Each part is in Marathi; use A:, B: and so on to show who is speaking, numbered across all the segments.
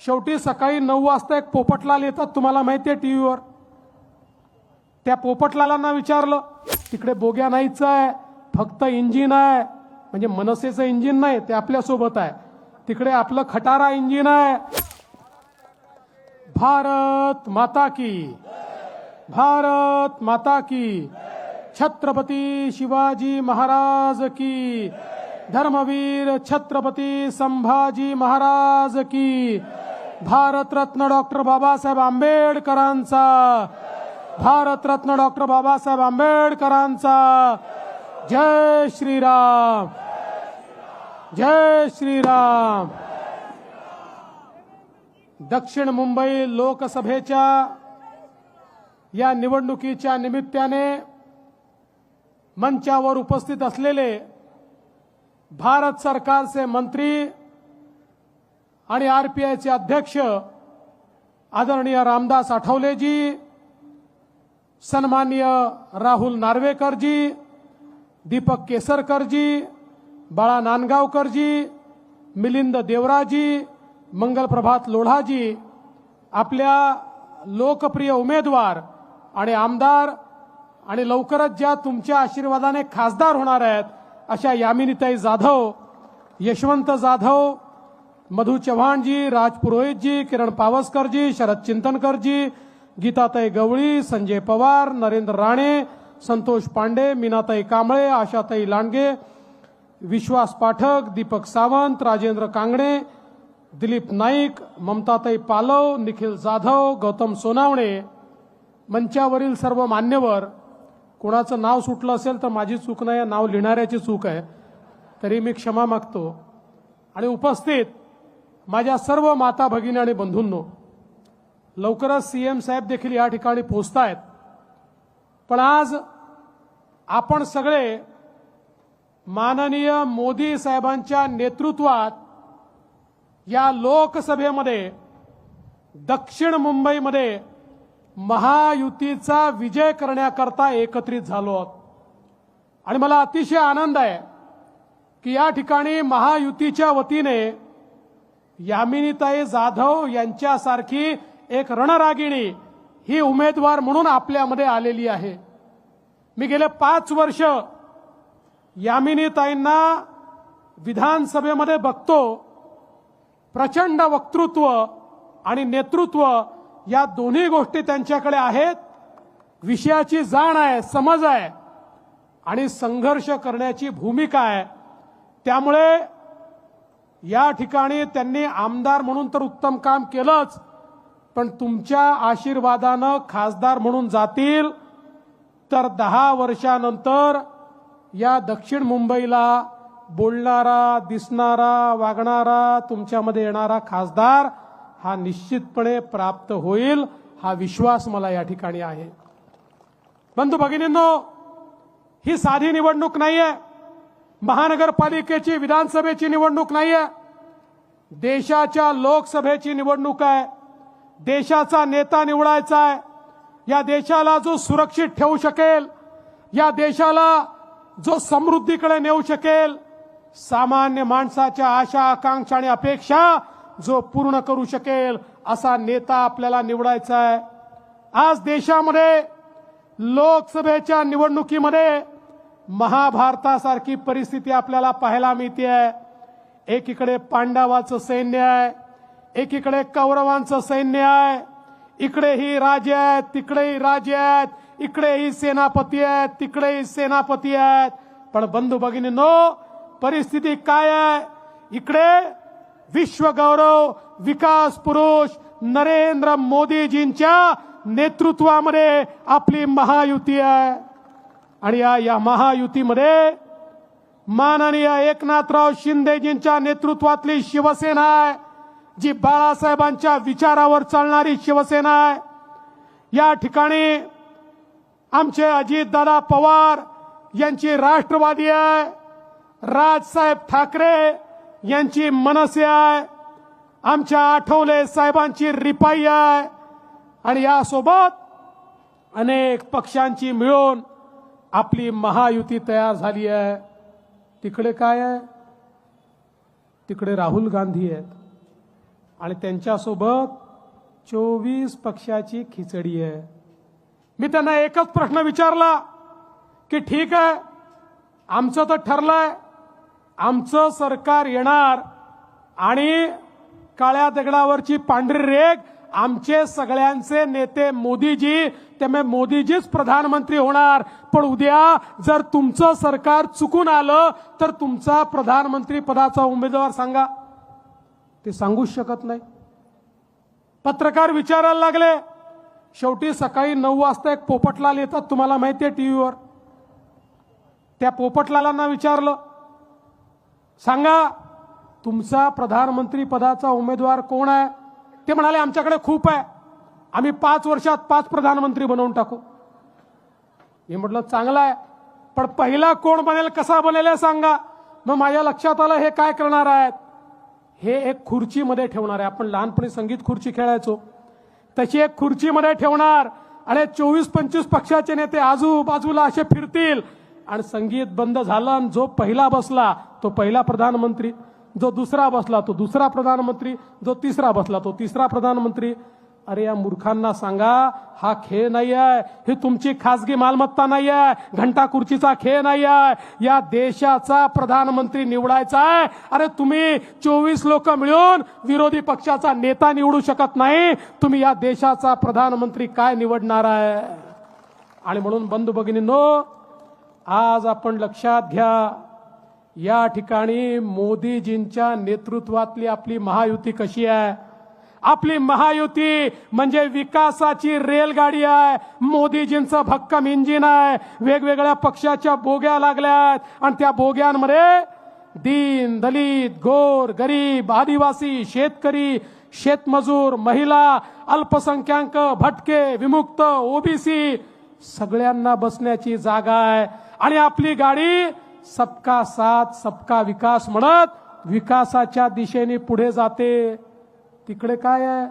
A: शेवटी सकाळी नऊ वाजता एक पोपटलाल येतात तुम्हाला माहिती आहे टी व्हीवर त्या पोपटलालांना विचारलं तिकडे बोग्या नाहीच आहे फक्त इंजिन आहे. म्हणजे मनसेचं इंजिन नाही ते आपल्यासोबत आहे. तिकडे आपलं खटारा इंजिन आहे. भारत माता की भारत माता की छत्रपती शिवाजी महाराज की धर्मवीर छत्रपती संभाजी महाराज की भारतरत्न डॉक्टर बाबासाहेब आंबेडकरांचा. भारतरत्न डॉक्टर बाबासाहेब आंबेडकरांचा. जय श्रीराम. जय श्रीराम. दक्षिण मुंबई लोकसभेच्या या निवडणुकीच्या निमित्ताने मंचावर उपस्थित असलेले भारत सरकारचे मंत्री आणि आरपीआयचे अध्यक्ष आदरणीय रामदास आठवलेजी सन्माननीय राहुल नार्वेकरजी दीपक केसरकरजी बाळा नांदगावकरजी मिलिंद देवराजी मंगलप्रभात लोढाजी आपल्या लोकप्रिय उमेदवार आणि आमदार आणि लवकरच ज्या तुमच्या आशीर्वादाने खासदार होणार आहेत अशा यामिनीताई जाधव यशवंत जाधव मधु चव्हाणजी राजपुरोहितजी किरण पावसकरजी शरद चिंतनकरजी गीताताई गवळी संजय पवार नरेंद्र राणे संतोष पांडे मीनाताई कांबळे आशाताई लांडगे विश्वास पाठक दीपक सावंत राजेंद्र कांगणे दिलीप नाईक ममताताई पालव निखिल जाधव गौतम सोनावणे. मंचावरील सर्व मान्यवर कोणाचं नाव सुटलं असेल तर माझी चूक नाही नाव लिहिणाऱ्याची चूक आहे. तरी मी क्षमा मागतो. आणि उपस्थित माझ्या सर्व माता भगिनी आणि बंधूंनो लवकरच सीएम साहेब देखील या ठिकाणी पोहोचतायत. पण आज आपण सगळे माननीय मोदी साहेबांच्या नेतृत्वात या लोकसभेमध्ये दक्षिण मुंबईमध्ये महायुतीचा विजय करण्याकरता एकत्रित झालो आहोत. आणि मला अतिशय आनंद आहे की या ठिकाणी महायुतीच्या वतीने यामिनीताई जाधव यांच्यासारखी एक रणरागिणी ही उमेदवार म्हणून आपल्यामध्ये आलेली आहे. मी गेले पाच वर्ष यामिनीताईंना विधानसभेमध्ये बघतो. प्रचंड वक्तृत्व आणि नेतृत्व या दोन्ही गोष्टी त्यांच्याकडे आहेत. विषयाची जाण आहे समज आहे आणि संघर्ष करण्याची भूमिका आहे. त्यामुळे या ठिकाणी त्यांनी आमदार म्हणून तर उत्तम काम केलंच पण तुमच्या आशीर्वादानं खासदार म्हणून जातील. तर दहा वर्षानंतर या दक्षिण मुंबईला बोलणारा दिसणारा वागणारा तुमच्यामध्ये येणारा खासदार हा निश्चितपणे प्राप्त होईल हा विश्वास मला या ठिकाणी आहे. बंधू भगिनींनो ही साधी निवडणूक नाहीये. महानगरपालिकेची विधानसभेची निवडणूक नाही आहे देशाच्या लोकसभेची निवडणूक आहे. देशाचा नेता निवडायचा आहे. या देशाला जो सुरक्षित ठेवू शकेल या देशाला जो समृद्धीकडे नेऊ शकेल सामान्य माणसाच्या आशा आकांक्षा आणि अपेक्षा जो पूर्ण करू शकेल असा नेता आपल्याला निवडायचा आहे. आज देशामध्ये लोकसभेच्या निवडणुकीमध्ये महाभारतासारखी परिस्थिती आपल्याला पाहायला मिळते आहे एकीकडे पांडवाचं सैन्य आहे एकीकडे कौरवांचं सैन्य आहे. इकडेही राजे आहेत तिकडेही राजे आहेत इकडेही सेनापती आहेत तिकडेही सेनापती आहेत. पण बंधू भगिनींनो परिस्थिती काय आहे? इकडे विश्वगौरव विकास पुरुष नरेंद्र मोदीजींच्या नेतृत्वामध्ये आपली महायुती आहे. आणि या या महायुतीमध्ये माननीय एकनाथराव शिंदेजींच्या नेतृत्वातली शिवसेना आहे जी बाळासाहेबांच्या विचारावर चालणारी शिवसेना आहे. या ठिकाणी आमचे अजितदादा पवार यांची राष्ट्रवादी आहे राजसाहेब ठाकरे यांची मनसे आहे आमच्या आठवले साहेबांची रिपाई आहे. आणि यासोबत अनेक पक्षांची मिळून आपली महायुती तयार झाली आहे. तिकडे काय आहे? तिकडे राहुल गांधी आहेत. आणि त्यांच्यासोबत चोवीस पक्षाची खिचडी आहे. मी त्यांना एकच प्रश्न विचारला की ठीक आहे आमचं तर ठरलंय आमचं सरकार येणार आणि काळ्या दगडावरची पांढरी रेग आमचे सगळ्यांचे नेते मोदीजी त्यामुळे मोदीजीच प्रधानमंत्री होणार. पण उद्या जर तुमचं सरकार चुकून आलं तर तुमचा प्रधानमंत्री पदाचा उमेदवार सांगा. ते सांगूच शकत नाही. पत्रकार विचारायला लागले. शेवटी सकाळी नऊ वाजता एक पोपटलाल येतात तुम्हाला माहिती आहे टीव्हीवर. त्या पोपटलालांना विचारलं सांगा तुमचा प्रधानमंत्री पदाचा उमेदवार कोण आहे? ते म्हणाले आमच्याकडे खूप आहे. आम्ही पाच वर्षात पाच प्रधानमंत्री बनवून टाकू. मी म्हटलं चांगलं आहे. पण पहिला कोण बनेल कसा बनेल सांगा. मग माझ्या लक्षात आलं हे काय करणार आहेत? हे एक खुर्चीमध्ये ठेवणार आहे. आपण लहानपणी संगीत खुर्ची खेळायचो. तशी एक खुर्चीमध्ये ठेवणार. आणि चोवीस पंचवीस पक्षाचे नेते आजूबाजूला असे फिरतील. आणि संगीत बंद झालं आणि जो पहिला बसला तो पहिला प्रधानमंत्री. जो दुसरा बसला तो दुसरा प्रधानमंत्री जो तिसरा बसला तो तिसरा प्रधानमंत्री. अरे या मूर्खांना सांगा हा खेळ नाही आहे ही तुमची खासगी मालमत्ता नाही आहे घंटा खुर्चीचा खेळ नाही आहे या देशाचा प्रधानमंत्री निवडायचा आहे. अरे तुम्ही चोवीस लोक मिळून विरोधी पक्षाचा नेता निवडू शकत नाही. तुम्ही या देशाचा प्रधानमंत्री काय निवडणार आहे? आणि म्हणून बंधू भगिनींनो आज आपण लक्षात घ्या या ठिकाणी मोदीजींच्या नेतृत्वातली आपली महायुती कशी आहे? आपली महायुती म्हणजे विकासाची रेलगाडी आहे. मोदीजींचं भक्कम इंजिन आहे. वेगवेगळ्या पक्षाच्या बोग्या लागल्यात. आणि त्या बोग्यांमध्ये दीन दलित गोर गरीब आदिवासी शेतकरी शेतमजूर महिला अल्पसंख्याक भटके विमुक्त ओबीसी सगळ्यांना बसण्याची जागा आहे. आणि आपली गाडी सबका साथ सबका विकास म्हणत विकासाच्या दिशेने पुढे जाते. तिकडे काय आहे?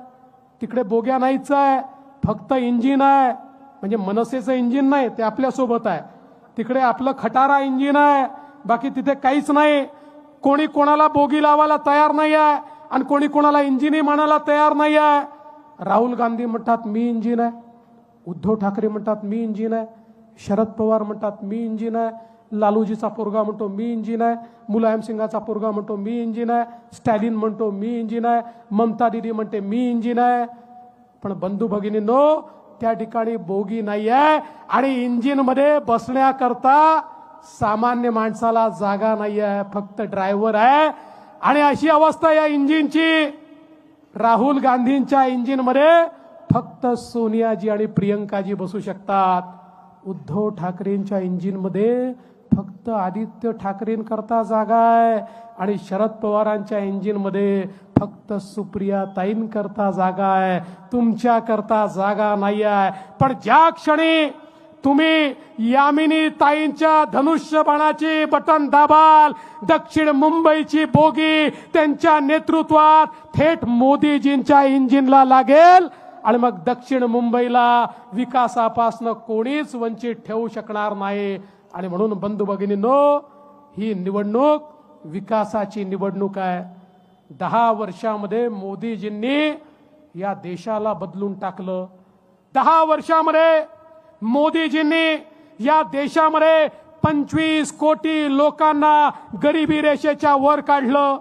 A: तिकडे बोग्या नाहीच आहे. फक्त इंजिन आहे. म्हणजे मनसेचं इंजिन नाही ते आपल्यासोबत आहे. तिकडे आपलं खटारा इंजिन आहे. बाकी तिथे काहीच नाही. कोणी कोणाला बोगी लावायला तयार नाही आहे आणि कोणी कोणाला इंजिनही म्हणायला तयार नाही आहे. राहुल गांधी म्हणतात मी इंजिन आहे. उद्धव ठाकरे म्हणतात मी इंजिन आहे. शरद पवार म्हणतात मी इंजिन आहे. लालूजीचा पोरगा म्हणतो मी इंजिन आहे. मुलायम सिंगाचा पोरगा म्हणतो मी इंजिन आहे. स्टॅलिन म्हणतो मी इंजिन आहे. ममता दिदी म्हणते मी इंजिन आहे. पण बंधू भगिनींनो त्या ठिकाणी बोगी नाही आहे आणि इंजिनमध्ये बसण्याकरता सामान्य माणसाला जागा नाही आहे फक्त ड्रायव्हर आहे. आणि अशी अवस्था या इंजिनची. राहुल गांधींच्या इंजिनमध्ये फक्त सोनियाजी आणि प्रियंकाजी बसू शकतात. उद्धव ठाकरेंच्या इंजिनमध्ये फक्त आदित्य ठाकरेंकरता जागा आहे आणि शरद पवारांच्या इंजिनमध्ये फक्त सुप्रिया ताईंकरता जागा आहे. तुमच्याकरता जागा नाही आहे. पण ज्या क्षणी तुम्ही यामिनी ताईंच्या धनुष्यबाणाची बटन दाबाल दक्षिण मुंबईची बोगी त्यांच्या नेतृत्वात थेट मोदीजींच्या इंजिनला लागेल आणि मग दक्षिण मुंबईला विकासापासनं कोणीच वंचित ठेवू शकणार नाही. आणि म्हणून बंधू भगिनींनो ही निवडणूक विकासाची निवडणूक आहे. दहा वर्षामध्ये मोदीजींनी या देशाला बदलून टाकलं. दहा वर्षामध्ये मोदीजींनी या देशामध्ये पंचवीस कोटी लोकांना गरिबी रेषेच्या वर काढलं.